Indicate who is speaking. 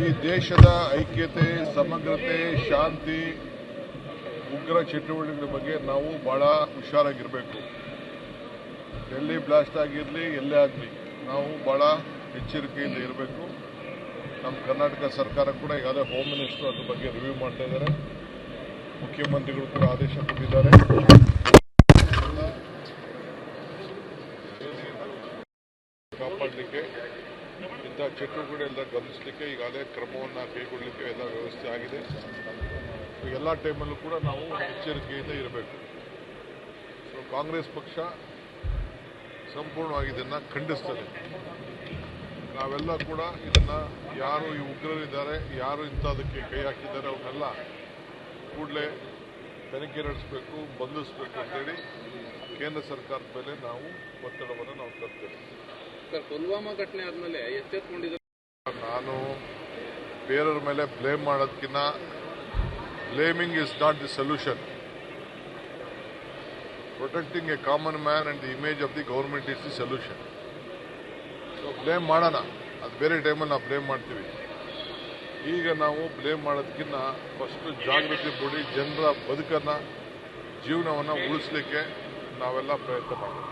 Speaker 1: ಈ ದೇಶದ ಐಕ್ಯತೆ, ಸಮಗ್ರತೆ, ಶಾಂತಿ, ಉಗ್ರ ಚಟುವಟಿಕೆಗಳ ಬಗ್ಗೆ ನಾವು ಬಹಳ ಹುಷಾರಾಗಿರಬೇಕು. ಎಲ್ಲಿ ಬ್ಲಾಸ್ಟ್ ಆಗಿರಲಿ, ಎಲ್ಲೇ ಆಗಲಿ, ನಾವು ಬಹಳ ಎಚ್ಚರಿಕೆಯಿಂದ ಇರಬೇಕು. ನಮ್ಮ ಕರ್ನಾಟಕ ಸರ್ಕಾರ ಕೂಡ ಈಗಾಗಲೇ ಹೋಮ್ ಮಿನಿಸ್ಟರ್ ಅದ್ರ ಬಗ್ಗೆ ರಿವ್ಯೂ ಮಾಡ್ತಾ ಇದ್ದಾರೆ. ಮುಖ್ಯಮಂತ್ರಿಗಳು ಕೂಡ ಆದೇಶ ಕೊಟ್ಟಿದ್ದಾರೆ. ಕಾಪಾಡಲಿಕ್ಕೆ ಇಂಥ ಚಟುವಟಿಕೆಗಳೆಲ್ಲ ಗಮನಿಸಲಿಕ್ಕೆ ಅದೇ ಕ್ರಮವನ್ನು ಕೈಗೊಳ್ಳಲಿಕ್ಕೆ ಎಲ್ಲ ವ್ಯವಸ್ಥೆ ಆಗಿದೆ. ಎಲ್ಲ ಟೈಮಲ್ಲೂ ಕೂಡ ನಾವು ಎಚ್ಚರಿಕೆಯಿಂದ ಇರಬೇಕು. ಸೊ ಕಾಂಗ್ರೆಸ್ ಪಕ್ಷ ಸಂಪೂರ್ಣವಾಗಿ ಇದನ್ನು ಖಂಡಿಸ್ತದೆ. ನಾವೆಲ್ಲ ಕೂಡ ಇದನ್ನು ಯಾರು ಈ ಉಗ್ರರಿದ್ದಾರೆ, ಯಾರು ಇಂಥದಕ್ಕೆ ಕೈ ಹಾಕಿದ್ದಾರೆ ಅವನ್ನೆಲ್ಲ ಕೂಡಲೇ ತನಿಖೆ ನಡೆಸಬೇಕು, ಬಂಧಿಸಬೇಕು ಅಂತೇಳಿ ಕೇಂದ್ರ ಸರ್ಕಾರದ ಮೇಲೆ ನಾವು ಒತ್ತಡವನ್ನು ನಾವು ತರ್ತೇವೆ.
Speaker 2: ಸರ್, ಪುಲ್ವಾಮಾ ಘಟನೆ ಆದ್ಮೇಲೆ ಎಚ್ಚೆತ್ಕೊಂಡಿದ್ದಾರೆ
Speaker 1: ನಾನು ಬೇರೆಯವ್ರ ಮೇಲೆ ಬ್ಲೇಮ್ ಮಾಡೋದಕ್ಕಿಂತ blaming is not the solution protecting a common man and the image of the government is the solution so blame ಮಾಡೋಣ. ಅದು ಬೇರೆ ಟೈಮಲ್ಲಿ ನಾವು ಬ್ಲೇಮ್ ಮಾಡ್ತೀವಿ. ಈಗ ನಾವು ಬ್ಲೇಮ್ ಮಾಡೋದಕ್ಕಿಂತ ಫಸ್ಟ್ ಜಾಗೃತಿ ಮೂಡಿ, ಜನರ ಬದುಕನ್ನು, ಜೀವನವನ್ನು ಉಳಿಸ್ಲಿಕ್ಕೆ ನಾವೆಲ್ಲ ಪ್ರಯತ್ನ ಮಾಡೋಣ